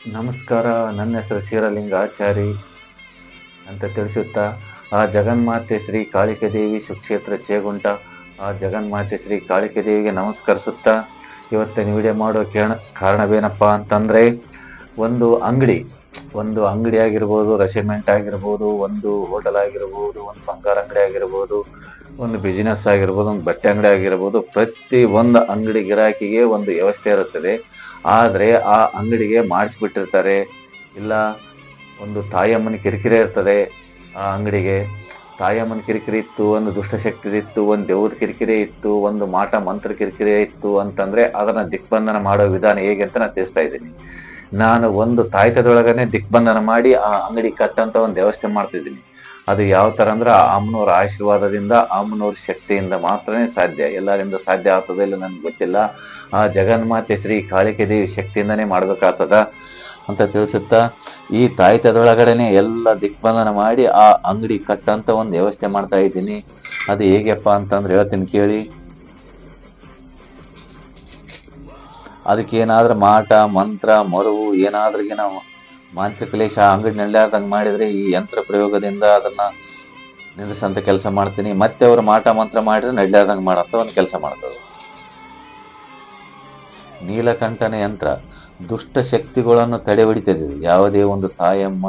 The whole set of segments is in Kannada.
ನಮಸ್ಕಾರ, ನನ್ನ ಹೆಸರು ಕ್ಷೀರಲಿಂಗಾಚಾರಿ ಅಂತ ತಿಳಿಸುತ್ತಾ, ಆ ಜಗನ್ಮಾತೆ ಶ್ರೀ ಕಾಳಿಕೆ ದೇವಿ ಸುಕ್ಷೇತ್ರ ಚೇಗುಂಟ, ಆ ಜಗನ್ಮಾತೆ ಶ್ರೀ ಕಾಳಿಕೆ ದೇವಿಗೆ ನಮಸ್ಕರಿಸುತ್ತಾ, ಇವತ್ತಿನ ವಿಡಿಯೋ ಮಾಡೋ ಕೇಳ ಕಾರಣವೇನಪ್ಪ ಅಂತಂದರೆ, ಒಂದು ಅಂಗಡಿ ಒಂದು ಅಂಗಡಿ ಆಗಿರ್ಬೋದು ರೆಸಿಮೆಂಟ್ ಆಗಿರ್ಬೋದು, ಒಂದು ಹೋಟೆಲ್ ಆಗಿರ್ಬೋದು, ಒಂದು ಬಂಗಾರ ಅಂಗಡಿ ಆಗಿರ್ಬೋದು ಒಂದು ಬಿಸಿನೆಸ್ ಆಗಿರ್ಬೋದು, ಒಂದು ಬಟ್ಟೆ ಅಂಗಡಿ ಆಗಿರ್ಬೋದು, ಪ್ರತಿ ಒಂದು ಅಂಗಡಿ ಗಿರಾಕಿಗೆ ಒಂದು ವ್ಯವಸ್ಥೆ ಇರುತ್ತದೆ. ಆದರೆ ಆ ಅಂಗಡಿಗೆ ಮಾಡಿಸ್ಬಿಟ್ಟಿರ್ತಾರೆ. ಇಲ್ಲ, ಒಂದು ತಾಯಮ್ಮನ ಕಿರಿಕಿರಿ ಇರ್ತದೆ ಆ ಅಂಗಡಿಗೆ. ತಾಯಮ್ಮನ ಕಿರಿಕಿರಿ ಇತ್ತು, ಒಂದು ದುಷ್ಟಶಕ್ತಿ ಇತ್ತು, ಒಂದು ದೇವ್ರ ಕಿರಿಕಿರಿ ಇತ್ತು, ಒಂದು ಮಾಟ ಮಂತ್ರ ಕಿರಿಕಿರಿ ಇತ್ತು ಅಂತಂದರೆ ಅದನ್ನು ದಿಗ್ಬಂಧನ ಮಾಡೋ ವಿಧಾನ ಹೇಗೆ ಅಂತ ನಾನು ತಿಳಿಸ್ತಾ ಇದ್ದೀನಿ. ನಾನು ಒಂದು ತಾಯ್ತದೊಳಗನೆ ದಿಗ್ಬಂಧನ ಮಾಡಿ ಆ ಅಂಗಡಿ ಕಟ್ಟಂತ ಒಂದು ವ್ಯವಸ್ಥೆ ಮಾಡ್ತಿದ್ದೀನಿ ಅದು ಯಾವ ತರ ಅಂದ್ರೆ ಅಮ್ಮನವ್ರ ಆಶೀರ್ವಾದದಿಂದ, ಅಮ್ಮನವ್ರ ಶಕ್ತಿಯಿಂದ ಮಾತ್ರನೇ ಸಾಧ್ಯ. ಎಲ್ಲರಿಂದ ಸಾಧ್ಯ ಆಗ್ತದೆ ಇಲ್ಲ ನನ್ಗೆ ಗೊತ್ತಿಲ್ಲ. ಆ ಜಗನ್ಮಾತೆ ಶ್ರೀ ಕಾಳಿಕೆ ದೇವಿ ಶಕ್ತಿಯಿಂದನೇ ಮಾಡ್ಬೇಕಾಗ್ತದ ಅಂತ ತಿಳಿಸುತ್ತಾ, ಈ ತಾಯ್ತದೊಳಗಡೆನೆ ಎಲ್ಲ ದಿಗ್ಬಂಧನ ಮಾಡಿ ಆ ಅಂಗಡಿ ಕಟ್ಟಂತ ಒಂದು ವ್ಯವಸ್ಥೆ ಮಾಡ್ತಾ ಇದ್ದೀನಿ. ಅದು ಹೇಗೆಪ್ಪ ಅಂತಂದ್ರೆ ಹೇಳ್ತೀನಿ ಕೇಳಿ. ಅದಕ್ಕೆ ಏನಾದ್ರೂ ಮಾಟ, ಮಂತ್ರ, ಮರುವು ಏನಾದ್ರೂ ನಾವು ಮಾಂತ್ರಿಕ ಕ್ಲೇಶ ಅಂಗಡಿ ನೆಲ್ಲಾದಂಗೆ ಮಾಡಿದರೆ ಈ ಯಂತ್ರ ಪ್ರಯೋಗದಿಂದ ಅದನ್ನು ನಿಲ್ಲಿಸಂತ ಕೆಲಸ ಮಾಡ್ತೀನಿ. ಮತ್ತೆ ಅವರು ಮಾಟ ಮಂತ್ರ ಮಾಡಿದ್ರೆ ನಡ್ಲಾರ್ದಂಗೆ ಮಾಡಂತ ಒಂದು ಕೆಲಸ ಮಾಡ್ತದೆ ನೀಲಕಂಠನ ಯಂತ್ರ ದುಷ್ಟ ಶಕ್ತಿಗಳನ್ನು ತಡೆ ಹೊಡಿತದೆ. ಯಾವುದೇ ಒಂದು ತಾಯಮ್ಮ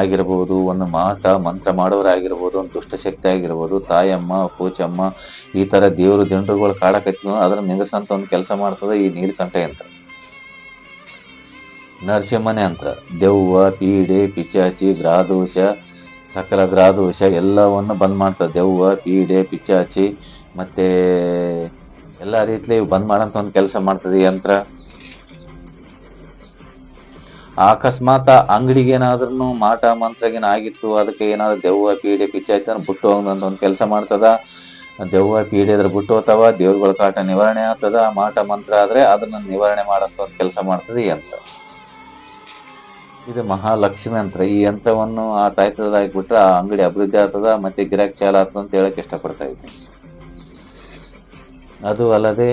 ಆಗಿರ್ಬೋದು, ಒಂದು ಮಾಟ ಮಂತ್ರ ಮಾಡೋರಾಗಿರ್ಬೋದು ಒಂದು ದುಷ್ಟಶಕ್ತಿ ಆಗಿರ್ಬೋದು, ತಾಯಮ್ಮ ಪೂಚಮ್ಮ ಈ ಥರ ದೇವರು ಜನರುಗಳು ಕಾಡಕತ್ತಿ ಅದನ್ನು ನಿಲ್ಲಿಸಂತ ಒಂದು ಕೆಲಸ ಮಾಡ್ತದೆ ಈ ನೀಲಕಂಠ ಯಂತ್ರ. ನರಸಿಂಹನ ಅಂತ. ದೆವ್ವ, ಪೀಡೆ ಪಿಚಾಚಿ ಗ್ರಾದೋಷ ಸಕಲ ಗ್ರಾದೋಷ ಎಲ್ಲವನ್ನು ಬಂದ್ ಮಾಡ್ತದೆ ದೆವ್ವ, ಪೀಡೆ ಪಿಚಾಚಿ ಮತ್ತೆ ಎಲ್ಲ ರೀತಿಲಿ ಬಂದ್ ಮಾಡಂತ ಒಂದು ಕೆಲಸ ಮಾಡ್ತದೆ ಯಂತ್ರ. ಅಕಸ್ಮಾತ್ ಅಂಗಡಿಗೆ ಏನಾದ್ರೂ ಮಾಟ ಮಂತ್ರಗೇನ ಆಗಿತ್ತು, ಅದಕ್ಕೆ ಏನಾದ್ರು ದೆವ್ವ, ಪೀಡೆ ಪಿಚಾಚಿ ಅಂತ ಬಿಟ್ಟು ಹೋಗಂತ ಒಂದು ಕೆಲಸ ಮಾಡ್ತದ. ದೆವ್ವ, ಪೀಡೆ ಅದ್ರ ಬಿಟ್ಟು ಹೋಗ್ತಾವ, ದೇವ್ರಗಳ ಕಾಟ ನಿವಾರಣೆ ಆಗ್ತದ, ಮಾಟ ಮಂತ್ರ ಆದ್ರೆ ಅದನ್ನ ನಿವಾರಣೆ ಮಾಡಂತ ಒಂದು ಕೆಲಸ ಮಾಡ್ತದೆ ಯಂತ್ರ. ಇದು ಮಹಾಲಕ್ಷ್ಮಿ ಯಂತ್ರ ಈ ಯಂತ್ರವನ್ನು ಆ ತಾಯ್ತದ ಹಾಕ್ಬಿಟ್ರೆ ಆ ಅಂಗಡಿ ಅಭಿವೃದ್ಧಿ ಆಗ್ತದ, ಮತ್ತೆ ಗಿರಾಕ್ ಚಾಲ ಆಗ್ತದ ಅಂತ ಹೇಳಕ್ ಇಷ್ಟಪಡ್ತಾ ಇದ್ದೀನಿ. ಅದು ಅಲ್ಲದೆ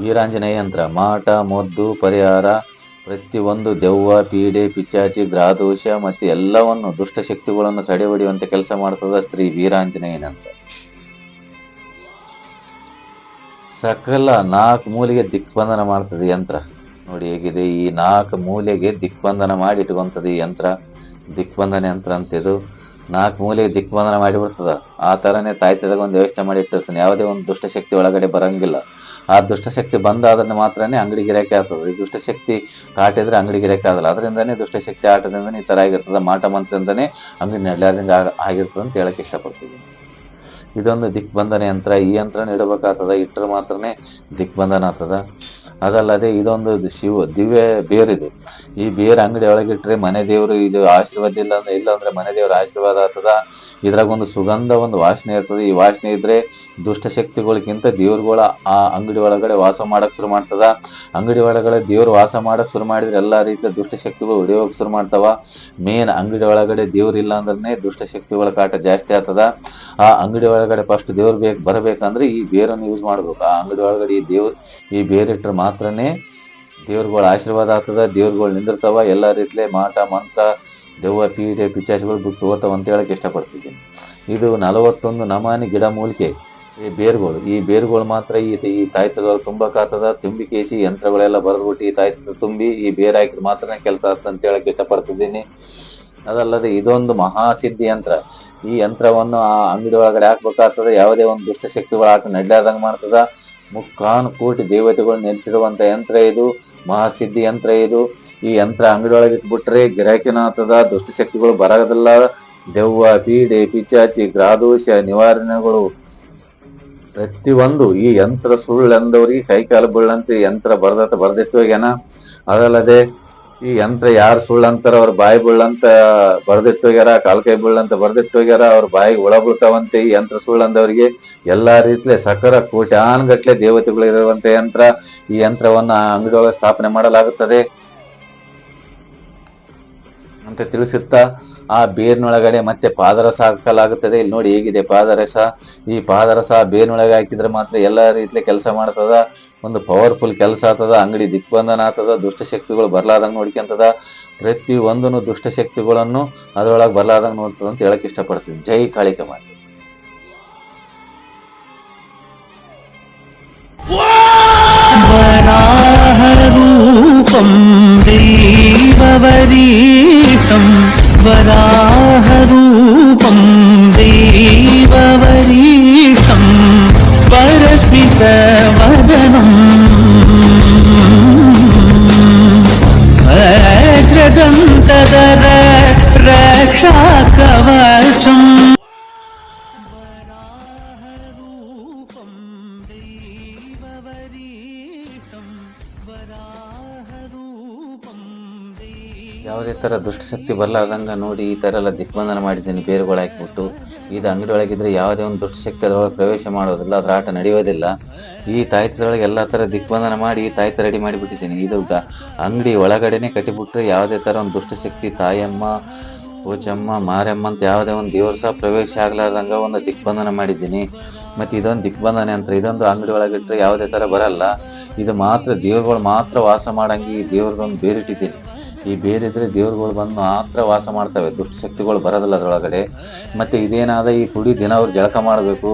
ವೀರಾಂಜನೇಯ ಯಂತ್ರ, ಮಾಟ, ಮದ್ದು, ಪರಿಹಾರ, ಪ್ರತಿಯೊಂದು ದೆವ್ವ ಪೀಡೆ, ಪಿಚ್ಚಾಚಿ, ಗ್ರಾದೋಷ ಮತ್ತೆ ಎಲ್ಲವನ್ನು ದುಷ್ಟಶಕ್ತಿಗಳನ್ನು ತಡೆ ಹೊಡೆಯುವಂತೆ ಕೆಲಸ ಮಾಡ್ತದ ಶ್ರೀ ವೀರಾಂಜನೇಯನಂತ ಸಕಲ ನಾಲ್ಕು ಮೂಲಿಗೆ ದಿಕ್ಬಂಧನ ಮಾಡ್ತದೆ ಯಂತ್ರ. ನೋಡಿ ಹೇಗಿದೆ, ಈ ನಾಲ್ಕು ಮೂಲೆಗೆ ದಿಕ್ಬಂಧನ ಮಾಡಿ ಇಟ್ಕೊಂತದೆ ಈ ಯಂತ್ರ. ದಿಕ್ಬಂಧನ ಯಂತ್ರ ಅಂತ ಇದು. ನಾಲ್ಕು ಮೂಲೆಗೆ ದಿಕ್ಬಂಧನ ಮಾಡಿ ಬಿಡ್ತದ ಆ ತರನೇ ತಾಯ್ತದಾಗ ಒಂದು ವ್ಯವಸ್ಥೆ ಮಾಡಿ ಇಟ್ಟಿರ್ತಾನೆ. ಯಾವುದೇ ಒಂದು ದುಷ್ಟಶಕ್ತಿ ಒಳಗಡೆ ಬರಂಗಿಲ್ಲ. ಆ ದುಷ್ಟಶಕ್ತಿ ಬಂದಾದನ್ನ ಮಾತ್ರನೇ ಅಂಗಡಿ ಗಿರಾಕಿ ಆಗ್ತದೆ. ಈ ದುಷ್ಟಶಕ್ತಿ ಕಾಟಿದ್ರೆ ಅಂಗಡಿ ಗಿರಾಕಿ ಆಗಲ್ಲ. ಅದರಿಂದನೇ ದುಷ್ಟಶಕ್ತಿ ಆಟದಿಂದನೇ ಈ ಥರ ಆಗಿರ್ತದೆ. ಮಾಟ ಮಂತ್ರದಿಂದನೇ ಅಂಗಡಿ ನೆಡ್ಲಾರ್ದಂಗೆ ಆಗ ಆಗಿರ್ತದೆ ಅಂತ ಹೇಳಕ್ಕೆ ಇಷ್ಟಪಡ್ತೀನಿ ಇದೊಂದು ದಿಗ್ಬಂಧನ ಯಂತ್ರ. ಈ ಯಂತ್ರ ಇಡಬೇಕಾಗ್ತದ ಇಟ್ಟರೆ ಮಾತ್ರನೇ ದಿಗ್ಬಂಧನ ಆಗ್ತದ. ಅದಲ್ಲದೆ ಇದೊಂದು ಶಿವ, ದಿವ್ಯ ಬೇರಿದು ಈ ಬೇರ್ ಅಂಗಡಿ ಒಳಗಿಟ್ರೆ ಮನೆ ದೇವರು ಇದು ಆಶೀರ್ವಾದ ಇಲ್ಲ ಅಂದ್ರೆ ಇಲ್ಲ ಅಂದ್ರೆ ಮನೆ ದೇವರ ಆಶೀರ್ವಾದ ಆಗ್ತದ. ಇದ್ರಾಗ ಒಂದು ಸುಗಂಧ, ಒಂದು ವಾಸನೆ ಇರ್ತದೆ. ಈ ವಾಸನೆ ಇದ್ರೆ ದುಷ್ಟಶಕ್ತಿಗಳಿಗಿಂತ ದೇವ್ರುಗಳ ಆ ಅಂಗಡಿ ಒಳಗಡೆ ವಾಸ ಮಾಡಕ್ ಶುರು ಮಾಡ್ತದ. ಅಂಗಡಿ ಒಳಗಡೆ ದೇವ್ರು ವಾಸ ಮಾಡಕ್ ಶುರು ಮಾಡಿದ್ರೆ ಎಲ್ಲಾ ರೀತಿಯ ದುಷ್ಟಶಕ್ತಿಗಳು ಹೊಡೆಯೋಕ್ ಶುರು ಮಾಡ್ತಾವ. ಮೇನ್ ಅಂಗಡಿ ಒಳಗಡೆ ದೇವ್ರು ಇಲ್ಲ ಅಂದ್ರೆ ದುಷ್ಟಶಕ್ತಿಗಳ ಕಾಟ ಜಾಸ್ತಿ ಆಗ್ತದ. ಆ ಅಂಗಡಿ ಒಳಗಡೆ ಫಸ್ಟ್ ದೇವ್ರು ಬೇಕು, ಬರಬೇಕಂದ್ರೆ ಈ ಬೇರನ್ನು ಯೂಸ್ ಮಾಡ್ಬೇಕು. ಆ ಅಂಗಡಿ ಒಳಗಡೆ ಈ ದೇವ್ರು, ಈ ಬೇರಿಟ್ರೆ ಮಾತ್ರನೇ ದೇವ್ರಗಳ ಆಶೀರ್ವಾದ ಆಗ್ತದ, ದೇವ್ರಗಳು ನಿಂದಿರ್ತಾವ, ಎಲ್ಲ ರೀತಿಲೆ ಮಾಟ, ಮಂತ್ರ, ದೆವ್ವ, ಪೀಡೆ ಪಿಚಾಚಿಗಳು ಬಿಟ್ಟು ಹೋಗ್ತಾವ ಅಂತ ಹೇಳಕ್ಕೆ ಇಷ್ಟಪಡ್ತಿದ್ದೀನಿ. ಇದು ನಲವತ್ತೊಂದು ನಮಾನಿ ಗಿಡ ಮೂಲಿಕೆ. ಈ ಬೇರುಗಳು ಈ ಬೇರುಗಳು ಮಾತ್ರ ಈ ಈ ತಾಯ್ತದೊಳಗೆ ತುಂಬಕ್ಕಾಗ್ತದ ತುಂಬಿ ಕೇಸಿ ಯಂತ್ರಗಳೆಲ್ಲ ಬರೆದ್ಬಿಟ್ಟು ಈ ತಾಯ್ತದ ತುಂಬಿ ಈ ಬೇರ್ ಹಾಕಿದ್ರೆ ಮಾತ್ರ ಕೆಲಸ ಆಗ್ತದೆ ಅಂತ ಹೇಳಕ್ಕೆ ಇಷ್ಟಪಡ್ತಿದ್ದೀನಿ. ಅದಲ್ಲದೆ ಇದೊಂದು ಮಹಾಸಿದ್ಧಿ ಯಂತ್ರ. ಈ ಯಂತ್ರವನ್ನು ಆ ಅಂಗಡಿ ಒಳಗಡೆ ಹಾಕ್ಬೇಕಾಗ್ತದೆ, ಯಾವುದೇ ಒಂದು ದುಷ್ಟಶಕ್ತಿಗಳು ಆಟ ನಡ್ಲಾರ್ದಂಗೆ ಮಾಡ್ತದ. ಮುಕ್ಕಾನು ಕೋಟಿ ದೇವತೆಗಳು ನೆಲೆಸಿರುವಂತ ಯಂತ್ರ ಇದು, ಮಹಾಸಿದ್ಧಿ ಯಂತ್ರ ಇದು. ಈ ಯಂತ್ರ ಅಂಗಡಿ ಒಳಗೆ ಇಟ್ಬಿಟ್ರೆ ಗಿರಾಕಿನ ದುಷ್ಟಶಕ್ತಿಗಳು ಬರೋದಿಲ್ಲ ದೆವ್ವ, ಪೀಡೆ, ಪಿಚಾಚಿ ಗ್ರಾದೋಷ ನಿವಾರಣೆಗಳು. ಪ್ರತಿಯೊಂದು ಈ ಯಂತ್ರ ಸುಳ್ಳೆಂದವ್ರಿಗೆ ಕೈಕಾಲು ಕಾಲು ಈ ಯಂತ್ರ ಬರ್ದತ್ತ ಬರ್ದಿತ್ತು ಏನ ಅದಲ್ಲದೆ ಈ ಯಂತ್ರ ಯಾರು ಸುಳ್ಳಂತಾರ ಅವ್ರ ಬಾಯಿ ಬೀಳಂತ ಬರ್ದಿಟ್ಟೋಗ್ಯಾರ ಕಾಲ್ಕೈ ಕಾಲ್ ಕೈ ಬೀಳಂತ ಬರ್ದಿಟ್ಟು ಹೋಗ್ಯಾರ, ಅವ್ರ ಬಾಯಿಗೆ ಒಳ ಬೀಳ್ತಾವಂತೆ ಈ ಯಂತ್ರ ಸುಳ್ಳಂದವರಿಗೆ. ಎಲ್ಲಾ ರೀತಿಲಿ ಸಕರ ಕೋಟ್ಯಾನ್ಗಟ್ಲೆ ದೇವತೆಗಳು ಇರುವಂತ ಯಂತ್ರ ಈ ಯಂತ್ರವನ್ನ ಅಂಗಡಿಯೊಳಗೆ ಸ್ಥಾಪನೆ ಮಾಡಲಾಗುತ್ತದೆ. ಅಂತ ತಿಳಿಸುತ್ತಾ ಆ ಬೇರ್ನೊಳಗಡೆ ಮತ್ತೆ ಪಾದರಸ ಹಾಕಲಾಗುತ್ತದೆ. ಇಲ್ಲಿ ನೋಡಿ ಹೇಗಿದೆ ಪಾದರಸ. ಈ ಪಾದರಸ ಬೇರ್ನೊಳಗೆ ಹಾಕಿದ್ರೆ ಮಾತ್ರ ಎಲ್ಲಾ ರೀತಿಲಿ ಕೆಲಸ ಮಾಡ್ತದ. ಒಂದು ಪವರ್ಫುಲ್ ಕೆಲಸ ಆತದ, ಅಂಗಡಿ ದಿಕ್ಬಂಧನ ಆತದ ದುಷ್ಟಶಕ್ತಿಗಳು ಬರ್ಲಾದಂಗೆ ನೋಡ್ಕೊಂತದ ಪ್ರತಿ ಒಂದನ್ನು ದುಷ್ಟಶಕ್ತಿಗಳನ್ನು ಅದರೊಳಗೆ ಬರ್ಲಾದಂಗೆ ನೋಡ್ತದ ಅಂತ ಹೇಳಕ್ ಇಷ್ಟಪಡ್ತೀನಿ. ಜೈ ಕಾಳಿಕೆ ಮಾಡಿ ವರಾಹರೂಪಂ ತರ ದುಷ್ಟಶಕ್ತಿ ಬರ್ಲಾರ್ದಂಗ ನೋಡಿ ಈ ಥರ ಎಲ್ಲ ದಿಗ್ಬಂಧನ ಮಾಡಿದ್ದೀನಿ, ಬೇರುಗಳು ಹಾಕಿಬಿಟ್ಟು. ಇದು ಅಂಗಡಿ ಒಳಗಿದ್ರೆ ಯಾವುದೇ ಒಂದು ದುಷ್ಟಶಕ್ತಿ ಅದರೊಳಗೆ ಪ್ರವೇಶ ಮಾಡೋದಿಲ್ಲ ಅದ್ರ ಆಟ ನಡೆಯೋದಿಲ್ಲ. ಈ ತಾಯ್ತದೊಳಗೆ ಎಲ್ಲ ತರ ದಿಗ್ಬಂಧನ ಮಾಡಿ ಈ ತಾಯ್ತ ರೆಡಿ ಮಾಡಿಬಿಟ್ಟಿದ್ದೀನಿ. ಇದು ಅಂಗಡಿ ಒಳಗಡೆನೆ ಕಟ್ಟಿಬಿಟ್ರೆ ಯಾವುದೇ ತರ ಒಂದು ದುಷ್ಟಶಕ್ತಿ, ತಾಯಮ್ಮ, ಪೂಜಮ್ಮ, ಮಾರಮ್ಮ ಅಂತ ಯಾವುದೇ ಒಂದು ದೇವ್ರ ಸಹ ಪ್ರವೇಶ ಆಗ್ಲಾರ್ದಂಗ ಒಂದು ದಿಗ್ಬಂಧನ ಮಾಡಿದ್ದೀನಿ. ಮತ್ತು ಇದೊಂದು ದಿಗ್ಬಂಧನೆ ಅಂತ, ಇದೊಂದು ಅಂಗಡಿ ಒಳಗಿಟ್ಟರೆ ಯಾವುದೇ ಥರ ಬರಲ್ಲ. ಇದು ಮಾತ್ರ ದೇವ್ರುಗಳು ಮಾತ್ರ ವಾಸ ಮಾಡಂಗೆ ಈ ಬೇರೆ ಬೇರಿಟ್ಟಿದ್ದೀನಿ. ಈ ಬೇರಿದ್ರೆ ದೇವ್ರುಗಳು ಬಂದು ಮಾತ್ರ ವಾಸ ಮಾಡ್ತವೆ. ದುಷ್ಟಶಕ್ತಿಗಳು ಬರೋದಿಲ್ಲ ಅದ್ರೊಳಗಡೆ. ಮತ್ತೆ ಇದೇನಾದ ಈ ಕುಡಿ ದಿನ ಅವ್ರು ಜಳಕ ಮಾಡಬೇಕು.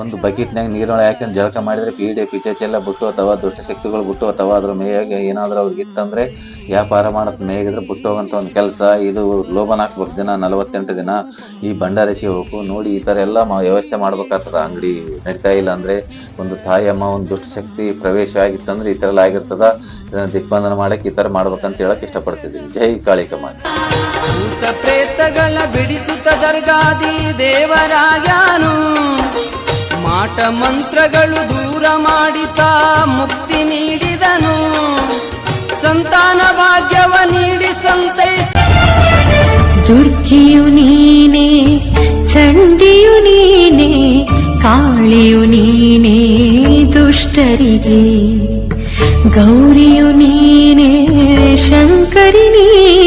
ಒಂದು ಬಕೆಟ್ನಾಗ ನೀರೊಳಗೆ ಹಾಕೊಂಡು ಜಳಕ ಮಾಡಿದ್ರೆ ಪೀಡೆ ಪಿಚೆಚ್ ಎಲ್ಲ ಬಿಟ್ಟು ಅಥವಾ ದುಷ್ಟಶಕ್ತಿಗಳು ಬಿಟ್ಟು ಅಥವಾ ಅದ್ರ ಮೇಯಾಗ ಏನಾದರೂ ಅವ್ರಿಗೆ ಇತ್ತಂದ್ರೆ ವ್ಯಾಪಾರ ಮಾಡೋದು ಮೇಗಿದ್ರೆ ಬಿಟ್ಟು ಹೋಗಂತ ಒಂದು ಕೆಲಸ. ಇದು ಲೋಬನ್ ಹಾಕ್ಬೇಕು ದಿನ, ನಲವತ್ತೆಂಟು ದಿನ ಈ ಭಂಡಾರಿಸಿ ಹೋಗು. ನೋಡಿ ಈ ಥರ ಎಲ್ಲ ವ್ಯವಸ್ಥೆ ಮಾಡ್ಬೇಕಾಗ್ತದ. ಅಂಗಡಿ ನಡೀತಾ ಇಲ್ಲ ಅಂದ್ರೆ ಒಂದು ತಾಯಮ್ಮ ಒಂದು ದುಷ್ಟಶಕ್ತಿ ಪ್ರವೇಶ ಆಗಿತ್ತಂದ್ರೆ ಈ ಥರ ಎಲ್ಲ ಆಗಿರ್ತದ. ಇದನ್ನ ದಿಗ್ಬಂಧನ ಮಾಡಕ್ ಈ ತರ ಮಾಡ್ಬೇಕಂತ ಹೇಳಕ್ ಇಷ್ಟಪಡ್ತಿದ್ದೀನಿ. ಜೈ ಕಾಳಿಕ ಭೂತ ಪ್ರೇತಗಳ ಬಿಡಿಸುತ್ತ ದರ್ಗಾದಿ ದೇವರಾಯಾನು. ಮಾಟ ಮಂತ್ರಗಳು ದೂರ ಮಾಡಿತಾ ಮುಕ್ತಿ ನೀಡಿದನು. ಸಂತಾನ ಭಾಗ್ಯವ ನೀಡಿ ಸಂತೈಸ ದುರ್ಗಿಯು ನೀನೆ ಚಂಡಿಯು ನೀನೆ ಕಾಳಿಯು ನೀನೆ ದುಷ್ಟರಿಗೆ ಗೌರಿಯು ನೀನೆ ಶಂಕರಿ ನೀನೆ ಮಹಿಮೆ